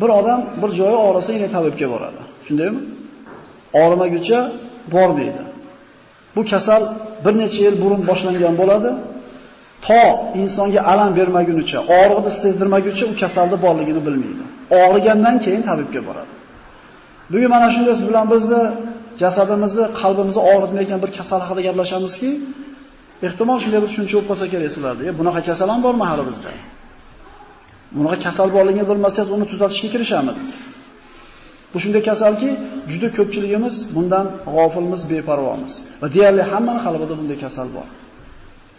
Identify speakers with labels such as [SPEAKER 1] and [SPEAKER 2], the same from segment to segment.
[SPEAKER 1] Bir odam bir joyi og'risa yana tabibga boradi. Shundaymi? Og'rimaguncha bormaydi. Bu kasal bir necha yil burun boshlangan bo'ladi. To insonga alam bermagunicha, og'riqni sezdirmaguncha u kasalni borligini bilmaydi. Og'rigandan keyin tabibga boradi. Bugun mana shunday siz bilan bizni jasadimizni, qalbimizni og'ritmayotgan bir kasal haqida gaplashamizki, ehtimol shunday bir tushuncha bo'lib qolsa kerak sizlarda. "Ya, bunaqa kasal ham bormi hali bizda?" Bunaqa kasal borligini bilmasangiz, uni tuzatishga kirishamiz. Bu shunday kasalki, juda ko'pchiligimiz bundan g'ofilmiz, beparvomiz. Va deyarli hammaning qalbida bunday kasal bor.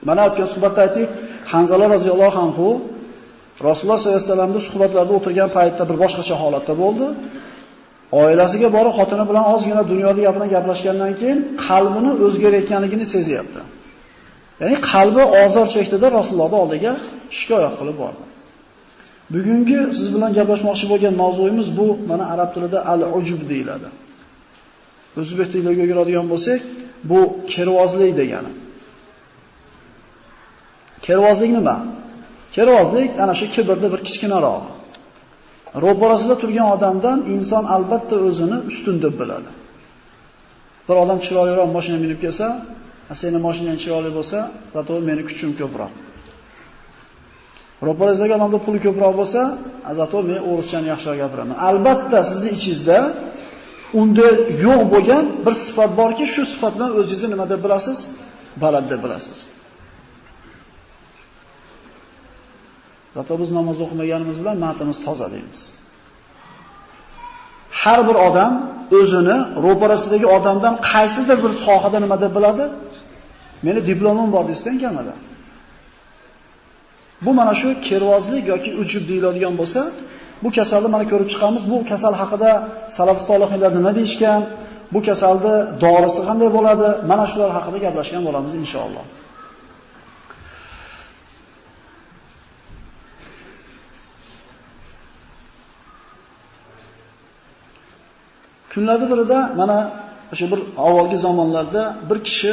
[SPEAKER 1] Mana o'tgan suhbatda aytdik, Hanzala roziyallohu anhu Rasululloh sollallohu alayhi vasallamning suhbatlarida o'tirgan paytda bir boshqacha holatda bo'ldi. Oilasiga borib xotini bilan ozgina dunyoda gapidan gaplashgandan keyin qalbini o'zgarayotganligini sezyapti. Ya'ni qalbi ozor chekdida Rasulullohning oldiga shikoyat qilib bordi. Bugungi siz bilan gaplashmoqchi bo'lgan mavzuimiz bu mana arab tilida al-ujub deyiladi. O'zbek tiliga o'giradigan bo'lsak, bu kervozlik degani. Kervozlik nima? Kervozlik ana shu kibrda bir kichkinaroq. Ro'parasida turgan odamdan inson albatta o'zini ustun deb biladi. Bir odam chiroyliroq mashina minib kelsa, "Seni mashinang chiroyli bo'lsa, zato meni kuchim ko'proq." Ro'parasidagi odamda puli ko'proq bo'lsa, azato men o'rischani yaxshiroq gapiraman. Albatta sizning ichingizda unda yo'q bo'lgan bir sifat borki, shu sifat bilan o'zingizni nima deb bilasiz? Baland deb bilasiz. Zato biz namoz o'qimaganimiz bilan matimiz toza deymiz. Har bir odam o'zini ro'parasidagi odamdan qaysidir bir sohada nima deb biladi? Meni diplomim bor desang kamada. Bu mana shu kervozlik yoki ujub deyiladigan bo'lsa, bu kasalni mana ko'rib chiqamiz. Bu kasal haqida salaf solihlar nima deyshgan, Bu kasalni dorisi qanday bo'ladi? Mana shular haqida gaplashgan bo'lamiz inshaalloh. Kunlarda birida mana o'sha bir avvalgi zamonlarda bir kishi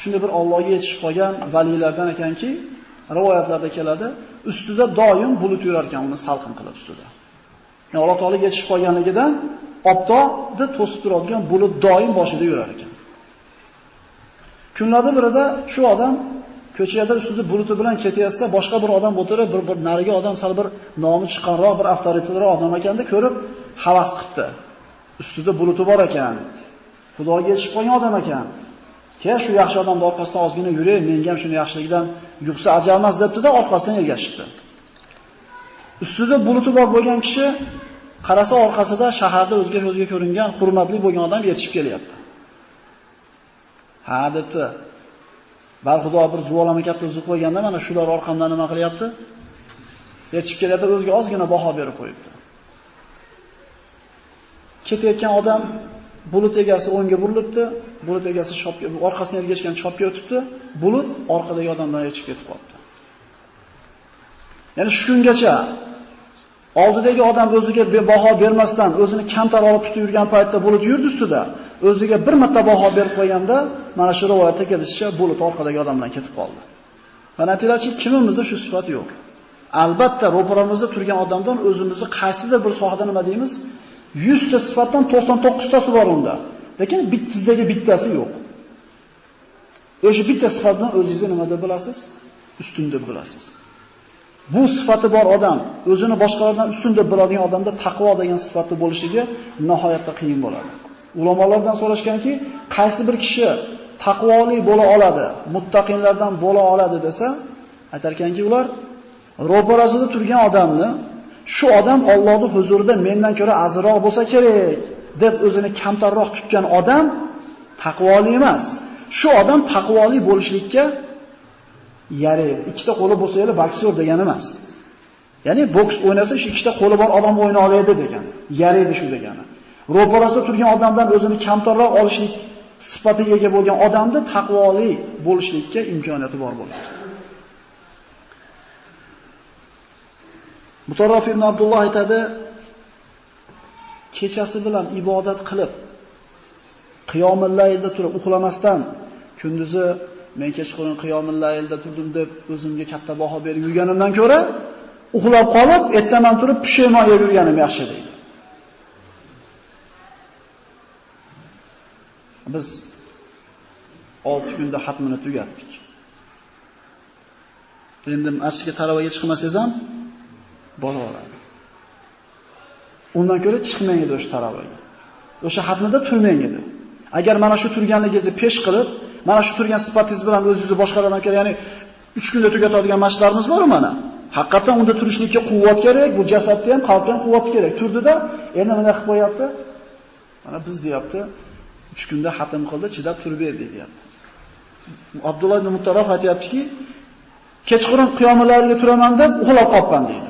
[SPEAKER 1] shunday bir Allohga yetishib qolgan valilardan ekanki, rivoyatlarda keladi, ustida doim bulut yurar ekan uni salqin qilib ustida. Ya'ni Alloh taolo yetishib qolganligidan obtoni to'sib turadigan bulut doim boshida yurar ekan. Kunlarda birida shu odam ko'chada ustida buluti bilan ketayotsa, boshqa bir odam o'tirib, bir bir nariga odam sal bir nomi chiqqanroq, bir avtoritetliroq odam ekanda ko'rib havas qildi. ustida buluti bor ekan. Xudoga yetishib qolgan odam ekan. Keyin shu yaxshi odamni orqasidan ozgina yuray, menga ham shuni yaxshiligidan yuqsa ajalmas debdi-da, orqasidan ergashibdi. Ustida buluti bor bo'lgan kishi qarasa orqasida shaharda o'zga o'ziga ko'ringan hurmatli bo'lgan odam yetishib kelyapti. Ha debdi. Bal xudo bir zuvolama katta uzib qo'yganda mana shular orqamdan nima qilyapti? Yetishib kelyapti, o'ziga ozgina baho berib qo'yibdi. ketayotgan odam bulut egasi o'ngga burilibdi, bulut egasi chopga orqasini ergashgan chopga o'tibdi, bulut orqadagi odamdan yechib ketib qoldi. Ya'ni shu kungacha oldidagi odam o'ziga baho bermasdan o'zini kamtar olib tutib yurgan paytda bulut yurdi ustida, o'ziga bir marta baho berib qo'yganda, mana shu rivoyatda kelishicha bulut orqadagi odamdan ketib qoldi. Va natijachi kimimizda shu sifat yo'q. Albatta ro'paramizda turgan odamdan o'zimizni qaysidir bir sohada nima deymiz? 100 ta sifatdan 99 tasi bor unda. Lekin bittasizdagi bittasi yo'q. O'sha bitta sifatdan o'zingizni nima deb bilasiz? Ustun deb bilasiz. Bu sifati bor odam, o'zini boshqalardan ustun deb biladigan odamda taqvo degan sifati bo'lishiga nihoyatda qiyin bo'ladi. Ulamolardan so'rashganki, qaysi bir kishi taqvoli bo'la oladi, muttaqinlardan bo'la oladi desa, aytarkanki ular ro'parasida turgan odamni shu odam Allohning huzurida mendan ko'ra azroq bo'lsa kerak deb o'zini kamtarroq tutgan odam taqvoli emas. Shu odam taqvoli bo'lishlikka yaraydi. Ikkita qo'li bo'lsa yana boksyor degani emas. Ya'ni boks o'ynasa shu ikkita qo'li bor odam o'yna oladi degan. Yaraydi shu degani. Ro'parasida turgan odamdan o'zini kamtarroq olishlik sifatiga ega bo'lgan odamda taqvoli bo'lishlikka imkoniyati bor bo'ladi. Mutarraf ibn Abdulloh aytadi, kechasi bilan ibodat qilib, qiyomul laylda turib uxlamasdan, kunduzi men kechqurun qiyomul laylda turdim deb o'zimga katta baho berib yurganimdan ko'ra, Uxlab qolib, ertaman turib pushaymon yurganim yaxshi deydi. Biz 6 kunda xatmini tugatdik. Endi masjidga tarovaga chiqmasangiz ham boraveradi. Undan ko'ra chiqmang edi o'sha taravaga. O'sha xatmida turmang edi. Agar mana shu turganligingizni pesh qilib, mana shu turgan sifatingiz bilan o'zingizni boshqalardan ko'ra, ya'ni 3 kunda tugatadigan mashqlarimiz bor mana. Haqiqatan unda turishlikka quvvat kerak, bu jasadda ham, qalbda ham quvvat kerak. Turdida, endi mana qilib qo'yapti? Mana biz deyapti, 3 kunda xatm qildi, chidab turib berdi deyapti. Abdulloh ibn Muttaraf aytayaptiki, kechqurun qiyomalariga turaman deb uxlab qolgan deydi.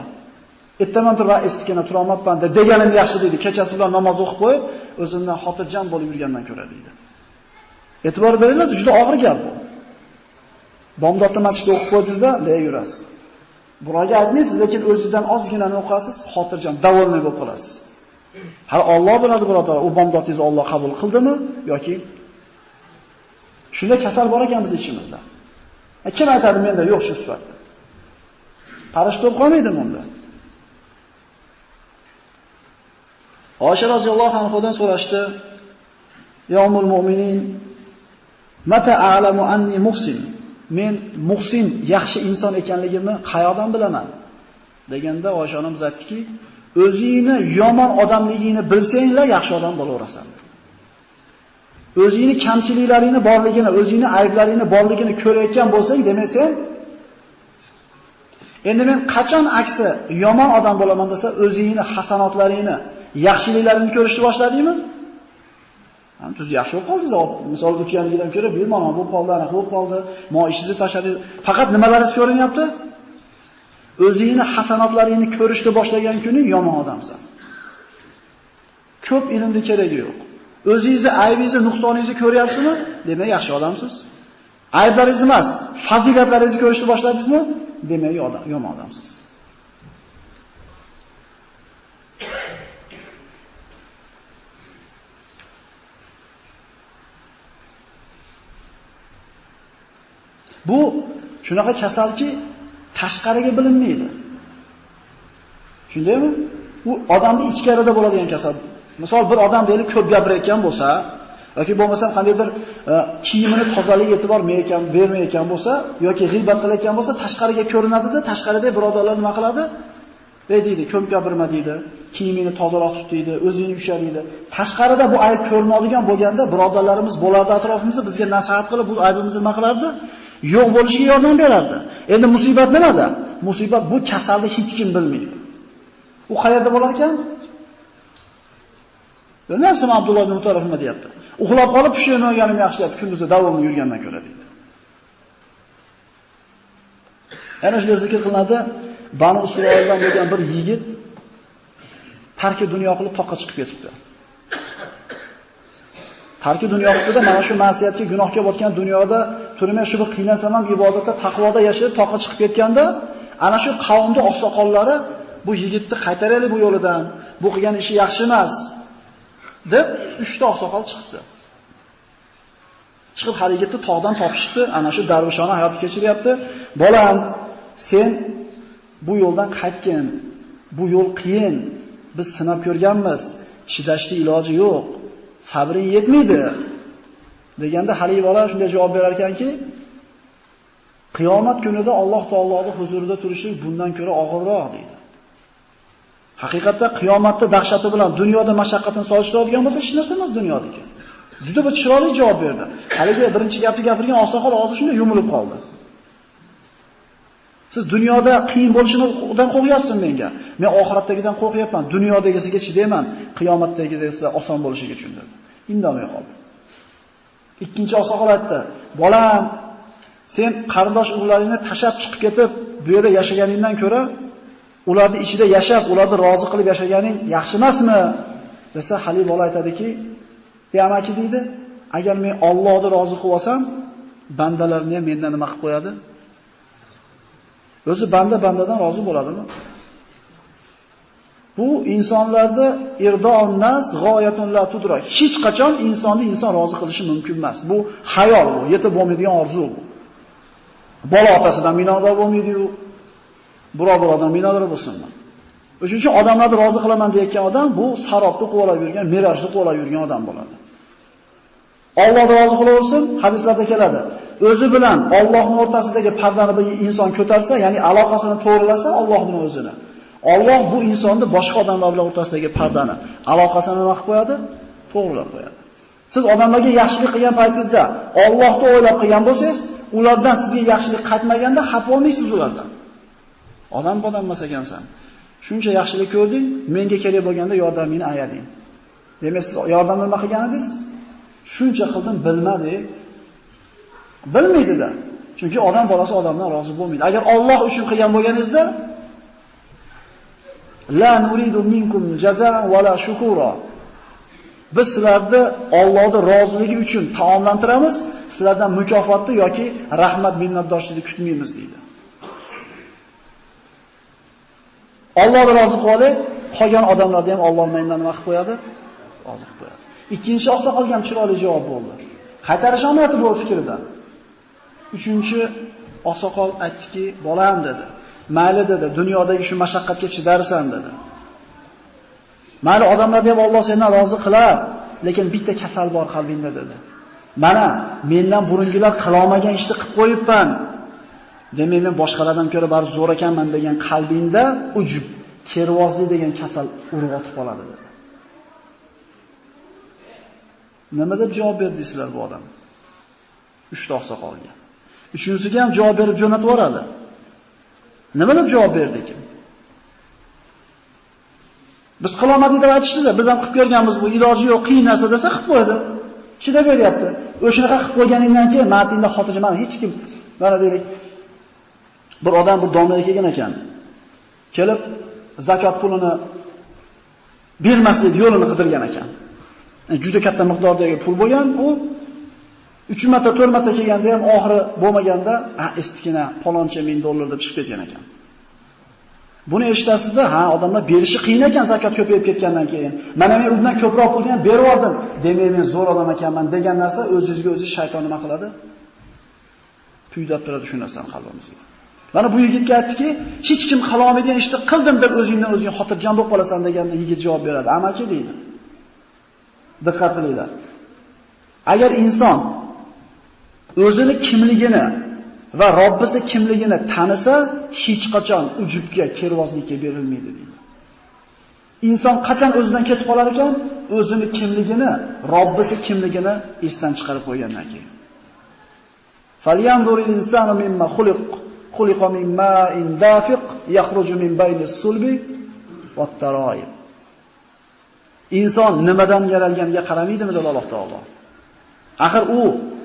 [SPEAKER 1] Ertaman turib estikana tura olmabman deb deganim yaxshi deydi. Kechasi bilan namoz o'qib qo'yib, o'zimdan xotirjam bo'lib yurgandan ko'ra deydi. E'tibor beringlar, juda og'ir gap bu. Bomdodni masjidda o'qib qo'ydingizda, deya yurasiz. Birovga aytmaysiz, lekin o'zingizdan ozgina o'qasiz, xotirjam, davolmay bo'lib qolasiz. Har Alloh biladi, birodarlar, u bomdodingizni Alloh qabul qildimi yoki shunda kasal bor ekan biz ichimizda. Kim aytadi menda yo'q shu sifatda? Qarish to'p qolmaydimi unda? Oysha roziyallohu anhodan so'rashdi: "Ya ummul mu'minin, mata a'lamu anni muhsin?" Men muhsin, yaxshi inson ekanligimni qayoqdan bilaman? deganda Oysha onamiz aytdiki, o'zingni yomon odamligingni bilsanglar yaxshi odam bo'laverasan. O'zingni kamchiliklaringni borligini, o'zingni ayblaringni borligini ko'rayotgan bo'lsang, demak sen Endi men qachon aksi yomon odam bo'laman desa, o'zingni hasanotlaringni, yaxshiliklarini ko'rishni boshladingmi? Ham tuz yaxshi bo'lib qoldingiz. Misol o'tganligidan ko'ra bu mana bu qoldi, ana bu qoldi. Mo ishingizni tashladingiz. Faqat nimalaringiz ko'rinyapti? O'zingni hasanatlaringni ko'rishni boshlagan kuni yomon odamsan. Ko'p ilmni keragi yo'q. O'zingizni aybingizni, nuqsoningizni ko'ryapsizmi? Demak, yaxshi odamsiz. Ayblaringiz emas, fazilatlaringizni ko'rishni boshladingizmi? Demak, yomon odamsiz. Bu shunaqa kasalki tashqariga bilinmaydi. Shundaymi? U odamni ichkarida bo'ladigan kasal. Misol bir odam deylik ko'p gapirayotgan bo'lsa, yoki bo'lmasa qandaydir e, kiyimini tozalik e'tibor bermayotgan, bermayotgan bo'lsa, yoki g'iybat qilayotgan bo'lsa, tashqariga ko'rinadi-da, tashqarida birodarlar nima qiladi? Ey deydi, ko'p gapirma deydi, kiyimini tozaroq tut deydi, o'zingni ushlar deydi. Tashqarida bu ayb ko'rinadigan bo'lganda birodarlarimiz bo'lardi atrofimizda bizga nasihat qilib bu aybimizni nima qilardi? Yo'q bo'lishiga yordam berardi. Endi musibat nimada? Musibat bu kasalni hech kim bilmaydi. U qayerda bo'lar ekan? Bilmayapsizmi Abdulloh ibn Mutarrif nima deyapti? Uxlab qolib pushaymon olganim yaxshi deb kunduzi davomli yurgandan ko'ra deydi. Ana shunday zikr qilinadi, Banu Isroildan bo'lgan bir yigit tarki dunyo qilib toqqa chiqib ketibdi. Tarki dunyo qilibdi mana shu ma'siyatga, gunohga botgan dunyoda turmay shu bir qiynasam ham ibodatda, taqvoda yashab toqqa chiqib ketganda, ana shu qavmning oqsoqollari bu yigitni qaytaraylik bu yo'lidan, bu qilgan ishi yaxshi emas deb 3 ta oqsoqol chiqdi. Chiqib hali yigitni tog'dan topishdi, ana shu darvishona hayot kechiryapti. Bolam, sen bu yo'ldan qaytgin. Bu yo'l qiyin. Biz sinab ko'rganmiz. Chidashni iloji yo'q. Sabring yetmaydi. Deganda haligi bola shunday javob berar ekanki, qiyomat kunida Alloh taoloning huzurida turishlik bundan ko'ra og'irroq deydi. Haqiqatda qiyomatda dahshati bilan dunyoda mashaqqatini solishtiradigan bo'lsa, hech narsa emas dunyodagi. Juda bir chiroyli javob berdi. Haligi birinchi gapni gapirgan oqsoqol og'zi shunday yumilib qoldi. Siz dunyoda qiyin bo'lishidan qo'rqyapsiz menga. Men oxiratdagidan qo'rqyapman. Dunyodagisiga chidayman, qiyomatdagisiga oson bo'lishiga uchun dedi. Indamay qoldi. Ikkinchi oqsoqol aytdi: "Bolam, sen qarindosh urug'laringni tashab chiqib ketib, bu yerda yashaganingdan ko'ra, ularni ichida yashab, ularni rozi qilib yashaganing yaxshi emasmi?" desa, Halil bola aytadiki, "Ey amaki" deydi, "Agar men Allohni rozi qilib olsam, bandalarni ham mendan nima qilib qo'yadi?" O'zi banda bandadan rozi bo'ladimi? Bu insonlarda irdoon nas g'oyatun la tudrak. Hech qachon insonni inson rozi qilishi mumkin emas. Bu xayol bu, yetib bo'lmaydigan orzu bu. Bola otasidan minodor bo'lmaydi-yu. birodar odam minnatdor bo'lsinmi? O'shuning uchun odamlarni rozi qilaman deyotgan odam bu sarobni quvalab yurgan, merajni quvalab yurgan odam bo'ladi. Alloh rozi qilaversin, hadislarda keladi. O'zi bilan Allohning o'rtasidagi pardani bir inson ko'tarsa, ya'ni aloqasini to'g'rilasa Alloh buni o'zini. Alloh bu insonni boshqa odamlar bilan o'rtasidagi pardani, aloqasini nima qilib qo'yadi? To'g'rilab qo'yadi. Siz odamlarga yaxshilik qilgan paytingizda Allohni o'ylab qilgan bo'lsangiz, ulardan sizga yaxshilik qaytmaganda xafa olmaysiz ulardan. Odam odam emas ekansan. Shuncha yaxshilik ko'rding, menga kerak bo'lganda yordamingni ayading. Demak, siz yordam nima qilgan edingiz? Shuncha qildim, bilmadi. Bilmaydi-da. Chunki odam bolasi odamdan rozi bo'lmaydi. Agar Alloh uchun qilgan bo'lganingizda la nuridu minkum jazaan wala shukura. Biz sizlarni Allohning roziligi uchun taomlantiramiz, sizlardan mukofotni yoki rahmat minnatdorchilikni kutmaymiz deydi. Allohni rozi qilib qolgan odamlarni ham Alloh mendan nima qilib qo'yadi? Rozi qilib qo'yadi. Ikkinchi oqsoqolga ham chiroyli javob bo'ldi. Qaytarish olmayapti bu fikridan. Uchinchi oqsoqol aytdiki, "Bolam" dedi. "Mayli" dedi, "Dunyodagi shu mashaqqatga chidarsan" dedi. "Mayli odamlarni ham Alloh sendan rozi qilar, lekin bitta kasal bor qalbingda" dedi. "Mana mendan burungilar qilolmagan ishni qilib qo'yibman. Demak, men boshqalardan ko'ra baribir zo'r ekanman degan qalbingda ujub, kervozlik degan kasal urg'otib qoladi" dedi. Nima deb javob berdingizlar bu odam? Uchta oqsoqolga. Uchinchisiga ham javob berib jo'natib yuboradi. Nima deb javob berdik? Biz qilolmadik deb aytishdi-da, biz ham qilib ko'rganmiz bu iloji yo'q, qiyin narsa desa qilib qo'ydi. Chidab beryapti. O'shanaqa qilib qo'yganingdan keyin matinda xotirjam hech kim mana deylik bir odam bir domlaga kelgan ekan. Kelib zakot pulini bermaslik yo'lini qidirgan ekan. Juda katta miqdordagi pul bo'lgan, u 3 marta, 4 marta kelganda ham oxiri bo'lmaganda, "A, estikina paloncha ming dollar" deb chiqib ketgan ekan. Buni eshitasizda, ha, odamlar berishi qiyin ekan zakot ko'payib ketgandan keyin. Mana men undan ko'proq pulni ham berib oldim. Demak, men zo'r odam ekanman degan narsa o'zingizga o'zi shayton nima qiladi? Tuydab turadi shu narsani qalbimizga. Mana bu yigitga aytdiki, hech kim qilolmaydigan ishni qildim deb o'zingdan o'zing xotirjam bo'lib qolasan deganda yigit javob beradi. Amaki deydi. Diqqat qilinglar. Agar inson o'zini kimligini va Robbisi kimligini tanisa, hech qachon ujubga, kervozlikka berilmaydi deydi. Inson qachon o'zidan ketib qolar ekan? O'zini kimligini, Robbisi kimligini esdan chiqarib qo'ygandan keyin. Falyanzuril insanu mimma xuliq xuliqa min ma'in dafiq yakhruju min bayni sulbi va taroyib. Inson nimadan yaralganiga qaramaydimi dedi Alloh taolo. Axir u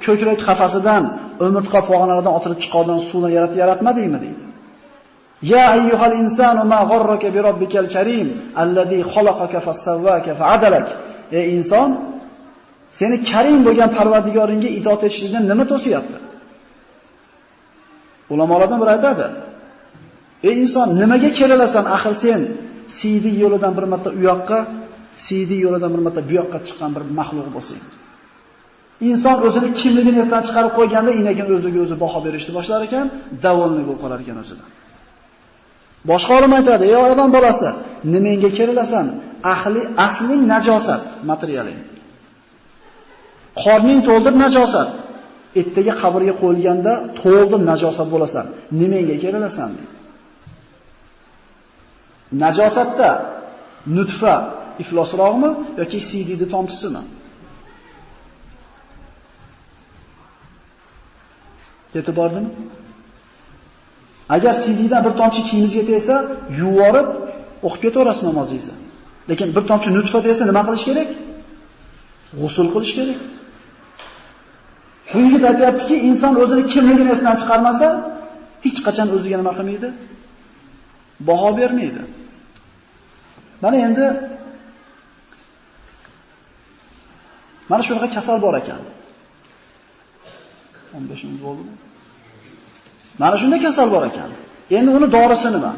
[SPEAKER 1] ko'krak qafasidan umurtqa pog'onalaridan otilib chiqqan suvni yaratib yaratmadingmi deydi. Ya ayyuhal insanu ma gharraka bi robbikal karim allazi khalaqaka fasawwaka fa'adalak. Ey inson, seni karim bo'lgan Parvardigoringga itoat etishlikdan nima to'siyapti? Ulamolardan biri aytadi. Ey inson, nimaga kelalasan? Axir sen CD yo'lidan bir marta u yoqqa, CD yo'lidan bir marta bu yoqqa chiqqan bir maxluq bo'lsang. Inson o'zini kimligini esdan chiqarib qo'yganda inekin o'ziga o'zi baho berishni boshlar ekan, davolni bo'lib qolar ekan o'zidan. Boshqa olim aytadi, ey odam bolasi, nimanga kerilasan? Ahli asling najosat, materialing. Qorning to'ldir najosat. Ertaga qabrga qo'yilganda to'ldir najosat bo'lasan. Nimanga kerilasan. Najosatda nutfa iflosroqmi yoki CDni tomchisimi? Yetib bordimi? Agar CDdan bir tomchi kiyimingizga tegsa, yuvorib o'qib ketaverasiz namozingizni. Lekin bir tomchi nutfa tegsa nima qilish kerak? G'usul qilish kerak. Bu yigit aytayaptiki, inson o'zini kimligini esdan chiqarmasa, hech qachon o'ziga nima qilmaydi? Baho bermaydi. Mana endi mana shunaqa kasal bor ekan. 15 minut bo'ldimi? Mana shunday kasal bor ekan. Endi uni dorisi nima?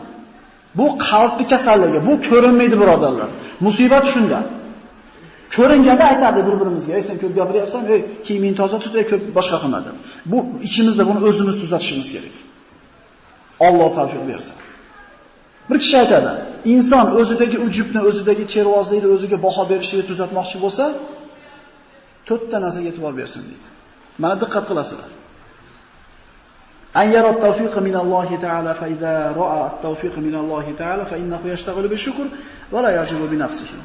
[SPEAKER 1] Bu qalbni kasalligi, bu ko'rinmaydi birodarlar. Musibat shunda. Ko'ringanda aytadi bir-birimizga, "Ey sen ko'p gapiryapsan, ey kiyiming toza tut, ey ko'p boshqa qilma" Bu ichimizda buni o'zimiz tuzatishimiz kerak. Alloh tavfiq bersin. Bir kishi aytadi, inson o'zidagi ujubni, o'zidagi chervozlikni o'ziga baho berishini tuzatmoqchi bo'lsa, to'rtta narsaga e'tibor bersin deydi. Mana diqqat qilasizlar. An yara at-tawfiq min Alloh ta'ala fa idza ra'a at-tawfiq min Alloh ta'ala fa innahu yashtaghilu bi shukr va la yajibu bi nafsihi.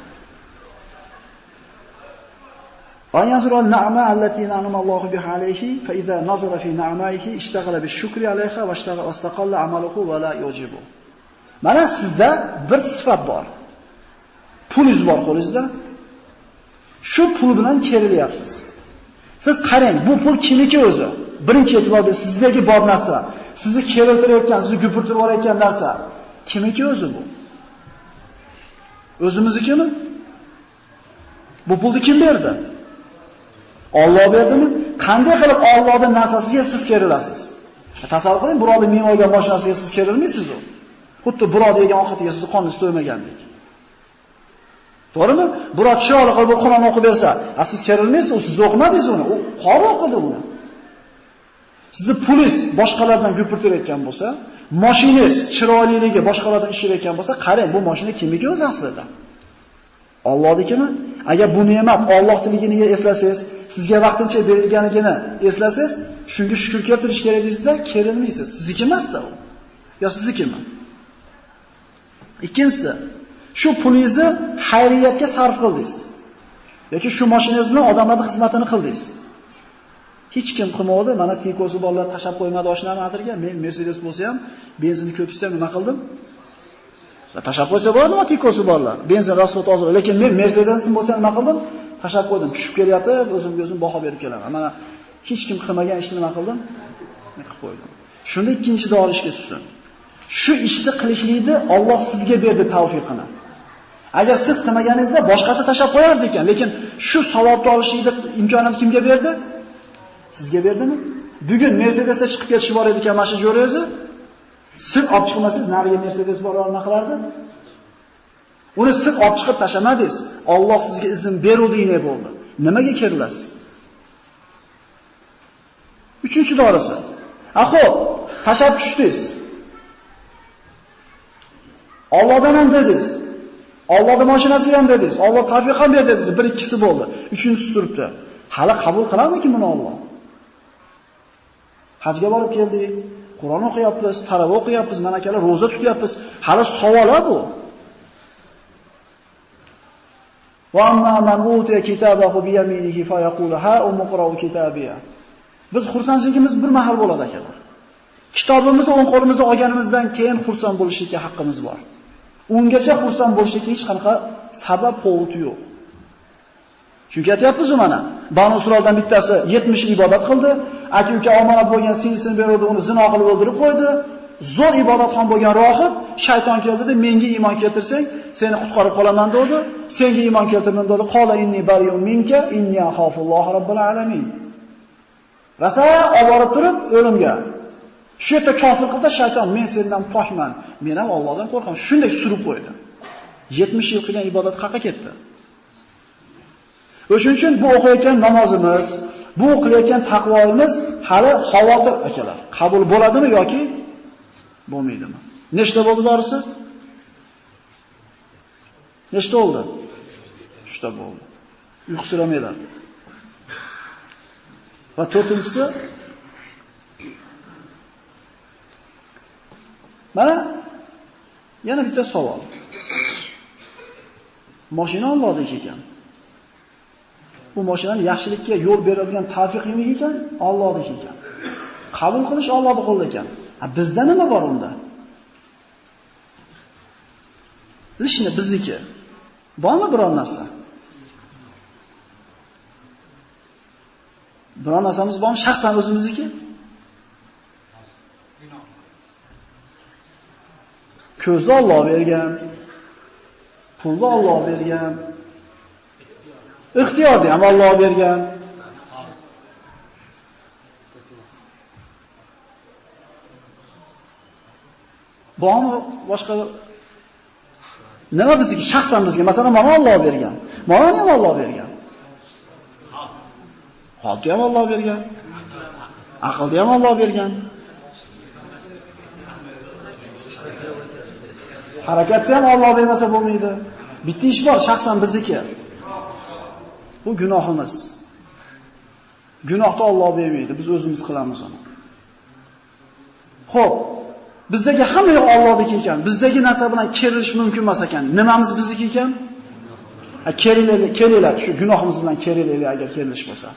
[SPEAKER 1] An yazura an-na'ma allati na'ama Alloh biha alayhi fa idza nazara fi na'maihi ishtaghala bi shukri alayha va ishtaghala wastaqalla amaluhu va la yajibu. Mana sizda bir sifat bor. Pulingiz bor qo'lingizda. Shu pul bilan kerilyapsiz. Siz qarang, bu pul kimniki o'zi? Birinchi e'tibor bering, sizdagi bor narsa, sizni keltirayotgan, sizni gupurtirib olayotgan narsa kimniki o'zi bu? O'zimiznikimi? Bu pulni kim berdi? Alloh berdimi? Qanday qilib Allohning narsasiga siz kerilasiz? E, tasavvur qiling, birovning ming olgan mashinasiga siz kerilmaysiz u. Xuddi birov degan ovqatiga sizni qoningiz to'ymagandek. To'g'rimi? Birov chiroyli qilib Qur'on o'qib bersa, a siz kerilmaysiz, u siz o'qimadingiz uni, u qori o'qidi uni. Sizni pulingiz boshqalardan gupirtirayotgan bo'lsa, mashinangiz chiroyliligi boshqalardan ishlayotgan bo'lsa, qarang, bu mashina kimniki o'zi aslida? Allohnikimi? Agar bu ne'mat Allohligini eslasangiz, sizga vaqtincha berilganligini eslasangiz, shunga shukr keltirish kerakligingizda kerilmaysiz. Sizniki emas-da u. Yo siznikimi? Ikkinchisi, shu pulingizni xayriyatga sarf qildingiz. yoki shu mashinangiz bilan odamlarning xizmatini qildingiz. Hech kim qilmadi, mana tikosi bolalar tashab qo'ymadi oshnani adirga. Men Mercedes bo'lsa ham, benzinni ko'p ichsam nima qildim? Tashab qo'ysa bo'ladimi tikosi bolalar? Benzin rasxod ozroq, lekin men Mercedesim bo'lsa nima qildim? Tashab qo'ydim. Tushib kelyapti, o'zimga o'zim baho berib kelaman. Mana hech kim qilmagan ishni nima qildim? Men qilib qo'ydim. Shunda ikkinchi dorishga tushsin. Shu ishni qilishlikni Alloh sizga berdi tavfiqini. Agar siz qilmaganingizda boshqasi tashab qo'yardi ekan, lekin shu savobni olishlikni imkoniyatni kimga berdi? Sizga berdimi? Bugun Mercedesda chiqib ketish bor edi ekan mashina jo'rangizni. Siz olib chiqmasangiz, nariga Mercedes bora olmaqlardi. Uni siz olib chiqib tashamadingiz. Alloh sizga izn beruvdinglar bo'ldi. Nimaga kerilasiz? Uchinchi dorisi. A xo'p, tashab tushdingiz. Allohdan ham dedingiz. Allohning mashinasi ham dedingiz. Alloh tavfiq ham berdi dedingiz. Bir ikkisi bo'ldi. Uchinchisi turibdi. Hali qabul qiladimi buni Alloh? Hajga borib keldik. Qur'on o'qiyapmiz, taravih o'qiyapmiz, mana akalar roza tutyapmiz. Hali savol bu. Va amma man utiya kitabahu bi yaminihi fa yaqulu ha umqra'u kitabiya. Biz xursandligimiz bir mahal bo'ladi akalar. Kitobimizni o'ng qo'limizda olganimizdan keyin xursand bo'lishga haqqimiz bor. Ungacha xursand bo'lishga hech qanaqa sabab qovut yo'q. Chunki aytyapmiz mana, Banu Isroildan bittasi 70 ibodat qildi, aka-uka omonat bo'lgan singlisini berdi, uni zino qilib o'ldirib qo'ydi. Zo'r ibodatxon bo'lgan rohib shayton keldida menga iymon keltirsang, seni qutqarib qolaman dedi. Senga iymon keltirdim dedi. Qola inni bariyun minka inni axafulloh robbil alamin. Rasa olib turib o'limga Shu yerda kofir qilsa shayton men sendan pokman, men ham Allohdan qo'rqaman. Shunday surib qo'ydi. 70 yil qilgan ibodat qayerga ketdi? O'shuning uchun bu o'qiyotgan namozimiz, bu qilayotgan taqvoimiz hali xavotir akalar. Qabul bo'ladimi yoki bo'lmaydimi? Nechta bo'ldi dorisi? Nechta bo'ldi? 3 ta bo'ldi. Uyqusiramaylar. Va to'rtinchisi Mana yana bitta savol. Mashina Allohdan ekan. Bu mashinani yaxshilikka yo'l beradigan tavfiq nima ekan? Allohdek ekan. Qabul qilish Allohning qo'lida ekan. A bizda nima bor unda? Lishni bizniki. Bormi biror narsa? Biror narsamiz bormi? Shaxsan o'zimizniki? Ko'zni Alloh bergan, pulni Alloh bergan, ixtiyorni ham Alloh bergan. Bormi boshqa nima bizga shaxsan bizga masalan mana Alloh bergan. Mana ham Alloh bergan. Xalqqa ham Alloh bergan. Aqlni ham Alloh bergan. Harakatni ham Alloh bermasa bo'lmaydi. Bitta ish bor, shaxsan bizniki. Bu gunohimiz. Gunohni Alloh bermaydi, biz o'zimiz qilamiz uni. Xo'p, bizdagi hamma yo'q Allohniki ekan. Bizdagi narsa bilan kelish mumkin emas ekan. Nimamiz bizniki ekan? Ha, kelinglar shu gunohimiz bilan kelinglar agar kerilish bo'lsa.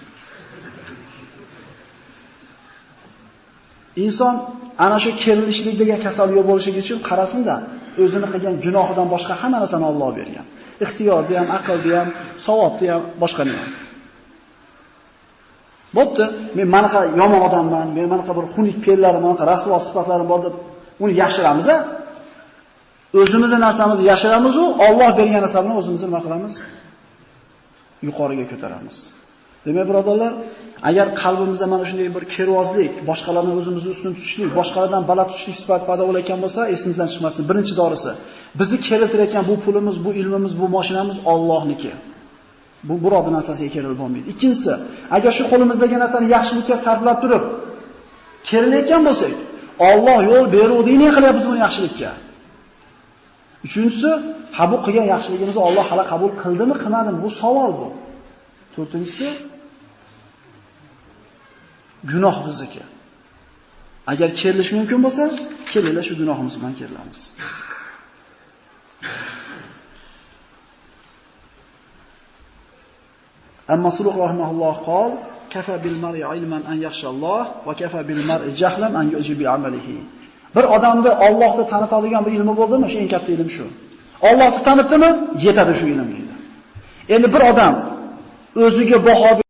[SPEAKER 1] Inson ana shu kerilishlik degan kasal yo'q bo'lishligi uchun qarasinda, o'zini qilgan gunohidan boshqa hamma narsani Alloh bergan. Ixtiyorni ham, aqlni ham, savobni ham, boshqani ham. Bo'pti, men manaqa yomon odamman, men manaqa bir xunuk fe'llarim, manaqa rasvo sifatlarim bor deb uni yashiramiz a? O'zimizni narsamizni yashiramiz u Alloh bergan narsani o'zimizni nima qilamiz? Yuqoriga ko'taramiz. Demak, birodarlar, agar qalbimizda mana shunday bir kervozlik, boshqalarni o'zimizni ustun tutishlik, boshqalardan baland tutishlik sifat paydo bo'layotgan bo'lsa, esimizdan chiqmasin. Birinchi dorisi, bizni keltirayotgan bu pulimiz, bu ilmimiz, bu mashinamiz Allohniki. Bu birovni narsasiga kerilib bo'lmaydi. Ikkinchisi, agar shu qo'limizdagi narsani yaxshilikka sarflab turib kerilayotgan bo'lsak, Alloh yo'l beruvdingni qilyapmiz buni yaxshilikka. Uchinchisi, ha bu qilgan yaxshiligimizni Alloh hali qabul qildimi, qilmadimi? Bu savol bu. To'rtinchisi, gunoh bizniki. Agar kerilish mumkin bo'lsa, kelinglar shu gunohimiz bilan kerilamiz. Amma Suluq rahimahulloh qol, kafa bil mar'i ilman an yakhshalloh va kafa bil mar'i jahlan an yujibi amalihi. Bir odamni Allohni tanitadigan bir ilmi bo'ldimi? Shu eng katta ilm shu. Allohni tanitdimi? Yetadi shu ilm deydi. Endi bir odam o'ziga baho